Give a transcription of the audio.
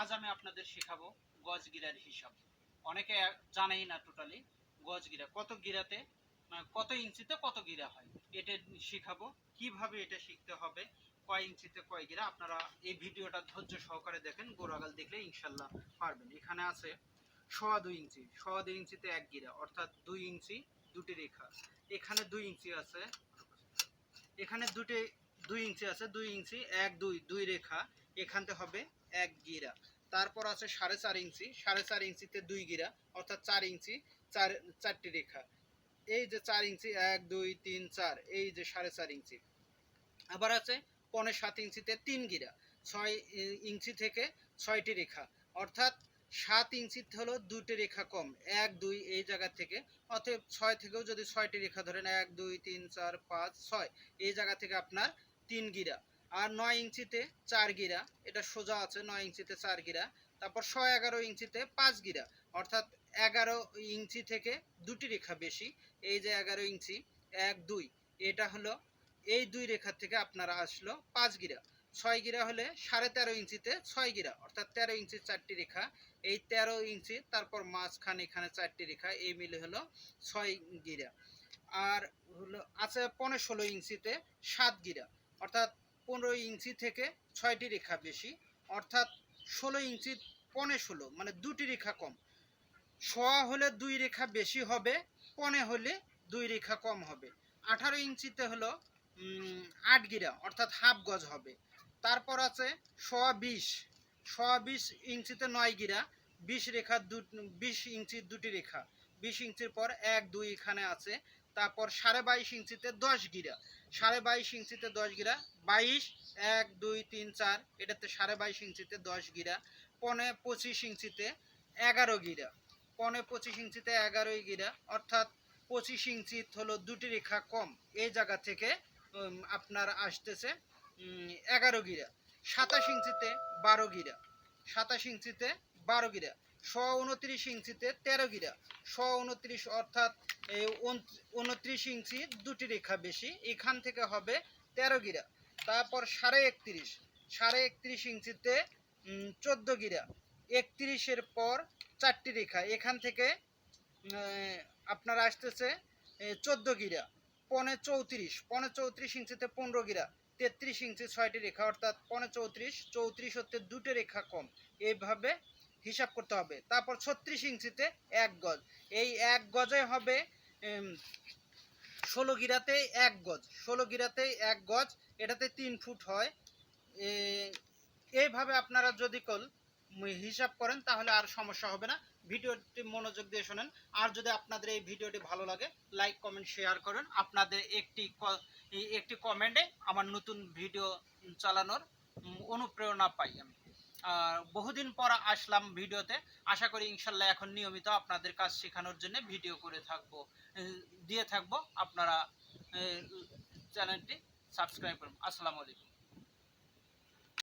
আজ আমি আপনাদের শেখাবো গজ গিরার হিসাব। অনেকে জানেই না টোটালি গজ গিরা। কত গিরাতে কত ইঞ্চিতে কত গিরা হয়? এটা শেখাবো। কীভাবে এটা শিখতে হবে? কয় ইঞ্চিতে কয় গিরা? আপনারা এই ভিডিওটা ধৈর্য সহকারে দেখেন। গোড়াগাল দেখলে ইনশাল্লাহ পারবেন। এখানে আছে সোয়া দুই ইঞ্চি। সোয়া দুই ইঞ্চিতে এক গিরা। অর্থাৎ দুই ইঞ্চি দুটি রেখা। এখানে দুই ইঞ্চি আছে, এখানে দুটি, দুই ইঞ্চি আছে। দুই ইঞ্চি, এক, দুই দুই রেখা। এখানতে হবে এক গিরা। তারপর আছে সাড়ে চার ইঞ্চি, সাড়ে চার ইঞ্চিতে দুই গিরা, অর্থাৎ চার ইঞ্চি, চার, চারটি রেখা। এই যে চার ইঞ্চি, এক, দুই, তিন, চার, এই যে সাড়ে চার ইঞ্চি। আবার আছে পনেরো সাত ইঞ্চিতে তিন গিরা, ছয় ইঞ্চি থেকে ছয়টি রেখা। অর্থাৎ সাত ইঞ্চিতে হলো দুটি রেখা কম, এক, দুই এই জায়গা থেকে। অতএব ছয় থেকেও যদি ছয়টি রেখা ধরেন, এক, দুই, তিন, চার, পাঁচ, ছয়, এই জায়গা থেকে আপনার তিন গিরা। আর নয় ইঞ্চিতে চার গিরা, এটা সোজা আছে নয় ইঞ্চিতে চার গিরা, তারপর ছয় এগারো ইঞ্চিতে পাঁচ গিরা, অর্থাৎ এগারো ইঞ্চি থেকে দুটি রেখা বেশি, এই যে এগারো ইঞ্চি, এক, দুই, এটা হলো এই দুই রেখার থেকে আপনারা আসলো পাঁচ গিরা। ছয় গিরা হলে সাড়ে তেরো ইঞ্চিতে ছয় গিরা, অর্থাৎ তেরো ইঞ্চির চারটি রেখা, এই তেরো ইঞ্চি, তারপর মাঝখানে এখানে চারটি রেখা, এই মিলে হলো ছয় গিরা। আর হলো আছে পনেরো ষোলো ইঞ্চিতে সাত গিরা, অর্থাৎ পনেরো ইঞ্চি থেকে ছয়টি রেখা বেশি, অর্থাৎ ষোলো ইঞ্চি পনে ষোলো মানে দুটি রেখা কম। সোয়া হলে দুই রেখা বেশি হবে, পনে হলে দুই রেখা কম হবে। আঠারো ইঞ্চিতে হলো আট গিরা, অর্থাৎ হাফ গজ হবে। তারপর আছে সোয়া বিশ। সোয়া বিশ ইঞ্চিতে নয় গিরা, বিশ রেখা দু বিশ ইঞ্চির দুটি রেখা। বিশ ইঞ্চির পর এক, দুই এখানে আছে। তারপর সাড়ে বাইশ ইঞ্চিতে দশ গিরা। সাড়ে বাইশ ইঞ্চিতে দশ গিরা। বাইশ, এক, দুই, তিন, চার, এটাতে সাড়ে বাইশ ইঞ্চিতে দশ গিরা। পনে পঁচিশ ইঞ্চিতে এগারো গিরা। পনে পঁচিশ ইঞ্চিতে এগারোই গিরা। অর্থাৎ পঁচিশ ইঞ্চি হলো দুটি রেখা কম। এই জায়গা থেকে আপনার আসতেছে এগারো গিরা। সাতাশ ইঞ্চিতে বারো গিরা। সাতাশ ইঞ্চিতে বারো গিরা। শ উনত্রিশ ইঞ্চিতে তেরো গিরা। শ উনত্রিশ অর্থাৎ উনত্রিশ ইঞ্চি দুটি রেখা বেশি, এখান থেকে হবে তেরো গিরা। তারপর সাড়ে একত্রিশ সাড়ে একত্রিশ ইঞ্চিতে চোদ্দ গিরা। একত্রিশের পর চারটি রেখা, এখান থেকে আপনার আসতেছে চোদ্দ গিরা, পনে চৌত্রিশ পনে চৌত্রিশ ইঞ্চিতে পনেরো গিরা, তেত্রিশ ইঞ্চি ছয়টি রেখা, অর্থাৎ পনে চৌত্রিশ চৌত্রিশ হতে দুটো রেখা কম। এইভাবে হিসাব করতে হবে। তারপর ছত্রিশ ইঞ্চিতে এক গজ। এই এক গজে হবে ষোলো গিরাতে এক গজ। ষোলো গিরাতে এক গজ, এটাতে তিন ফুট হয়। এইভাবে আপনারা যদি কল হিসাব করেন তাহলে আর সমস্যা হবে না। ভিডিওটি মনোযোগ দিয়ে শোনেন। আর যদি আপনাদের এই ভিডিওটি ভালো লাগে, লাইক, কমেন্ট, শেয়ার করেন। আপনাদের একটি একটি কমেন্টে আমার নতুন ভিডিও চালানোর অনুপ্রেরণা পাই আমি। বহুদিন পর আসলাম ভিডিওতে। আশা করি ইনশাল্লাহ এখন নিয়মিত আপনাদের কাজ শেখানোর জন্য ভিডিও করে থাকব। দিয়ে থাকব। আপনারা চ্যানেলটি সাবস্ক্রাইব করুন। আসসালামু আলাইকুম।